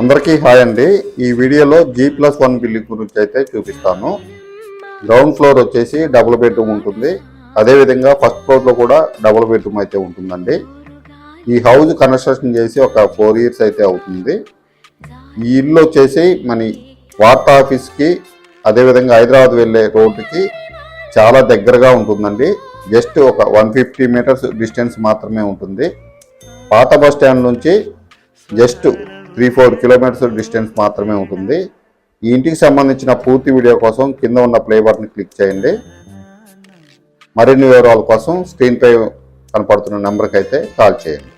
అందరికీ హాయ్ అండి. ఈ వీడియోలో జీ ప్లస్ వన్ బిల్డింగ్ గురించి అయితే చూపిస్తాను. గ్రౌండ్ ఫ్లోర్ వచ్చేసి డబుల్ బెడ్రూమ్ ఉంటుంది. అదేవిధంగా ఫస్ట్ ఫ్లోర్లో కూడా డబుల్ బెడ్రూమ్ అయితే ఉంటుందండి. ఈ హౌస్ కన్స్ట్రక్షన్ చేసి ఒక ఫోర్ ఇయర్స్ అయితే అవుతుంది. ఈ ఇల్లు వచ్చేసి మన వార్తా ఆఫీస్కి అదేవిధంగా హైదరాబాద్ వెళ్ళే రోడ్డుకి చాలా దగ్గరగా ఉంటుందండి. జస్ట్ ఒక వన్ ఫిఫ్టీ మీటర్స్ డిస్టెన్స్ మాత్రమే ఉంటుంది. పాత బస్ స్టాండ్ నుంచి just three four kilometres distance మాత్రమే ఉంటుంది. ఈ ఇంటికి సంబంధించిన పూర్తి వీడియో కోసం కింద ఉన్న ప్లే బటన్ క్లిక్ చేయండి. మరిన్ని వివరాల కోసం స్క్రీన్పై కనపడుతున్న నెంబర్కి అయితే కాల్ చేయండి.